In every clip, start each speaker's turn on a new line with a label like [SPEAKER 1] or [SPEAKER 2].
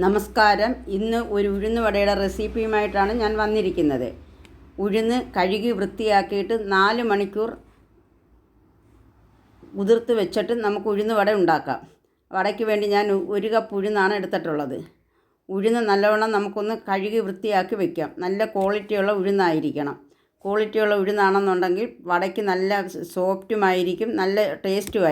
[SPEAKER 1] നമസ്കാരം. ഇന്ന് ഒരു ഉഴുന്ന് വടയുടെ റെസിപ്പിയുമായിട്ടാണ് ഞാൻ വന്നിരിക്കുന്നത്. ഉഴുന്ന് കഴുകി വൃത്തിയാക്കിയിട്ട് നാല് മണിക്കൂർ ഉതിർത്ത് വെച്ചിട്ട് നമുക്ക് ഉഴുന്ന് വട ഉണ്ടാക്കാം. വടയ്ക്ക് വേണ്ടി ഞാൻ ഒരു കപ്പ് ഉഴുന്നാണ് എടുത്തിട്ടുള്ളത്. ഉഴുന്ന് നല്ലവണ്ണം നമുക്കൊന്ന് കഴുകി വൃത്തിയാക്കി വെക്കാം. നല്ല ക്വാളിറ്റിയുള്ള ഉഴുന്നായിരിക്കണം. ക്വാളിറ്റിയുള്ള ഉഴുന്നാണെന്നുണ്ടെങ്കിൽ വടയ്ക്ക് നല്ല സോഫ്റ്റുമായിരിക്കും നല്ല ടേസ്റ്റും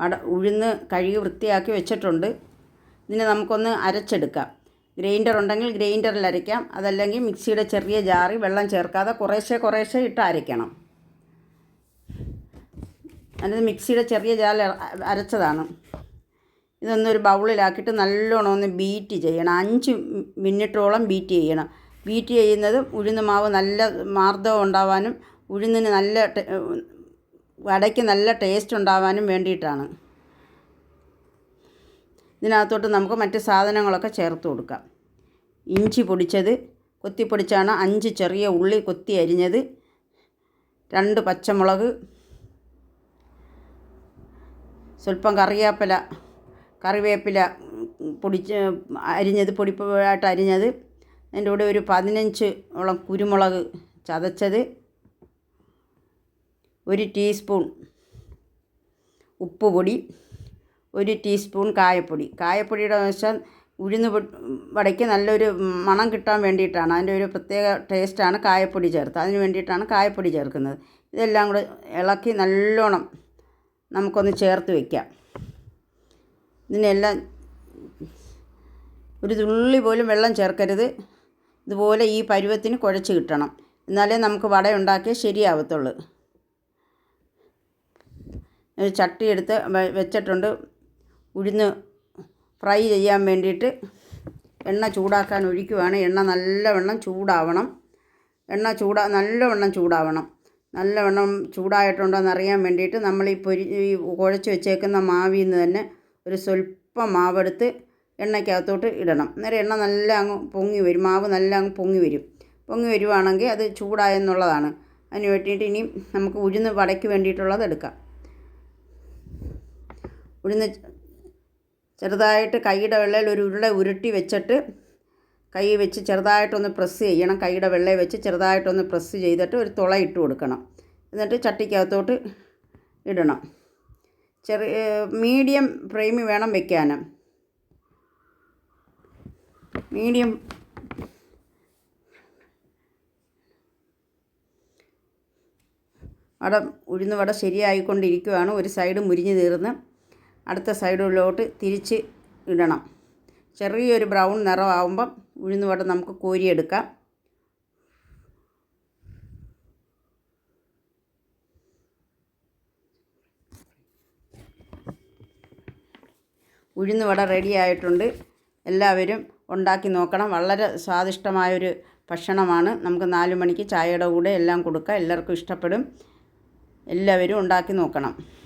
[SPEAKER 1] വട ഉഴുന്ന് കഴുകി വൃത്തിയാക്കി വെച്ചിട്ടുണ്ട്. ഇതിനെ നമുക്കൊന്ന് അരച്ചെടുക്കാം. ഗ്രൈൻഡർ ഉണ്ടെങ്കിൽ ഗ്രൈൻഡറിൽ അരയ്ക്കാം. അതല്ലെങ്കിൽ മിക്സിയുടെ ചെറിയ ജാറി വെള്ളം ചേർക്കാതെ കുറേശ്ശെ കുറേശ്ശെ ഇട്ട് അരയ്ക്കണം. അതിന് മിക്സിയുടെ ചെറിയ ജാറിൽ അരച്ചതാണ്. ഇതൊന്നൊരു ബൗളിലാക്കിയിട്ട് നല്ലോണം ഒന്ന് ബീറ്റ് ചെയ്യണം. അഞ്ച് മിനിറ്റോളം ബീറ്റ് ചെയ്യണം. ബീറ്റ് ചെയ്യുന്നത് ഉഴുന്ന് മാവ് നല്ല മാർദ്ദവം ഉണ്ടാവാനും ഉഴുന്നിന് നല്ല വടയ്ക്ക് നല്ല ടേസ്റ്റ് ഉണ്ടാവാനും വേണ്ടിയിട്ടാണ്. ഇതിനകത്തോട്ട് നമുക്ക് മറ്റ് സാധനങ്ങളൊക്കെ ചേർത്ത് കൊടുക്കാം. ഇഞ്ചി പൊടിച്ചത് കൊത്തി പൊടിച്ചാണ് അഞ്ച് ചെറിയ ഉള്ളി കൊത്തി അരിഞ്ഞത് രണ്ട് പച്ചമുളക് സ്വല്പം കറിവേപ്പില കറിവേപ്പില പൊടിച്ച് അരിഞ്ഞത് പൊടിപ്പായിട്ട് അരിഞ്ഞത് അതിന്റെ കൂടെ ഒരു പതിനഞ്ച് ഓളം കുരുമുളക് ചതച്ചത് ഒരു ടീസ്പൂൺ ഉപ്പുപൊടി ഒരു ടീസ്പൂൺ കായപ്പൊടി. കായപ്പൊടിയുടെ വശം ഉഴുന്ന് വടയ്ക്ക് നല്ലൊരു മണം കിട്ടാൻ വേണ്ടിയിട്ടാണ്. അതിന്റെ ഒരു പ്രത്യേക ടേസ്റ്റാണ് കായപ്പൊടി ചേർത്ത്. അതിന് വേണ്ടിയിട്ടാണ് കായപ്പൊടി ചേർക്കുന്നത്. ഇതെല്ലാം കൂടെ ഇളക്കി നല്ലോണം നമുക്കൊന്ന് ചേർത്ത് വയ്ക്കാം ഇതിനെല്ലാം ഒരു തുള്ളി പോലും വെള്ളം ചേർക്കരുത്. ഇതുപോലെ ഈ പരുവത്തിന് കുഴച്ച് കിട്ടണം. എന്നാലേ നമുക്ക് വട ഉണ്ടാക്കിയാൽ ശരിയാവത്തുള്ളൂ. ചട്ടി എടുത്ത് വെച്ചിട്ടുണ്ട്. ഉഴുന്ന് ഫ്രൈ ചെയ്യാൻ വേണ്ടിയിട്ട് എണ്ണ ചൂടാക്കാൻ ഒഴിക്കുവാണ്. എണ്ണ നല്ലവണ്ണം ചൂടാവണം. എണ്ണ ചൂടാ നല്ലവണ്ണം ചൂടാവണം. നല്ലവണ്ണം ചൂടായിട്ടുണ്ടോ എന്നറിയാൻ വേണ്ടിയിട്ട് നമ്മൾ ഈ പൊരി ഈ കുഴച്ച് വെച്ചേക്കുന്ന മാവിൽ നിന്ന് തന്നെ ഒരു സ്വല്പം മാവെടുത്ത് എണ്ണയ്ക്കകത്തോട്ട് ഇടണം. അന്നേരം എണ്ണ നല്ല അങ്ങ് പൊങ്ങി വരും. മാവ് നല്ല അങ്ങ് പൊങ്ങി വരും. പൊങ്ങി വരുവാണെങ്കിൽ അത് ചൂടായെന്നുള്ളതാണ്. അതിന് വേണ്ടിയിട്ട് ഇനി നമുക്ക് ഉഴുന്ന് വടയ്ക്ക് വേണ്ടിയിട്ടുള്ളത് എടുക്കാം. ഉഴുന്ന് ചെറുതായിട്ട് കൈയുടെ വെള്ളയിൽ ഒരു ഉരുള ഉരുട്ടി വെച്ചിട്ട് കൈ വെച്ച് ചെറുതായിട്ടൊന്ന് പ്രസ് ചെയ്യണം. കൈയുടെ വെള്ളയിൽ വെച്ച് ചെറുതായിട്ടൊന്ന് പ്രസ് ചെയ്തിട്ട് ഒരു തുള ഇട്ട് കൊടുക്കണം. എന്നിട്ട് ചട്ടിക്കകത്തോട്ട് ഇടണം. ചെറിയ മീഡിയം ഫ്ലെയിമിൽ വേണം വെക്കാൻ മീഡിയം വട ഉഴുന്ന് വട ശരിയായിക്കൊണ്ടിരിക്കുകയാണ് ഒരു സൈഡ് മുരിഞ്ഞ് തീർന്ന് അടുത്ത സൈഡിലോട്ട് തിരിച്ച് ഇടണം. ചെറിയൊരു ബ്രൗൺ നിറമാകുമ്പം ഉഴുന്ന് വട നമുക്ക് കോരിയെടുക്കാം. ഉഴുന്ന് വട റെഡി ആയിട്ടുണ്ട്. എല്ലാവരും ഉണ്ടാക്കി നോക്കണം. വളരെ സ്വാദിഷ്ടമായൊരു ഭക്ഷണമാണ്. നമുക്ക് നാല് മണിക്ക് ചായയുടെ കൂടെ എല്ലാം കൊടുക്കാം. എല്ലാവർക്കും ഇഷ്ടപ്പെടും. എല്ലാവരും ഉണ്ടാക്കി നോക്കണം.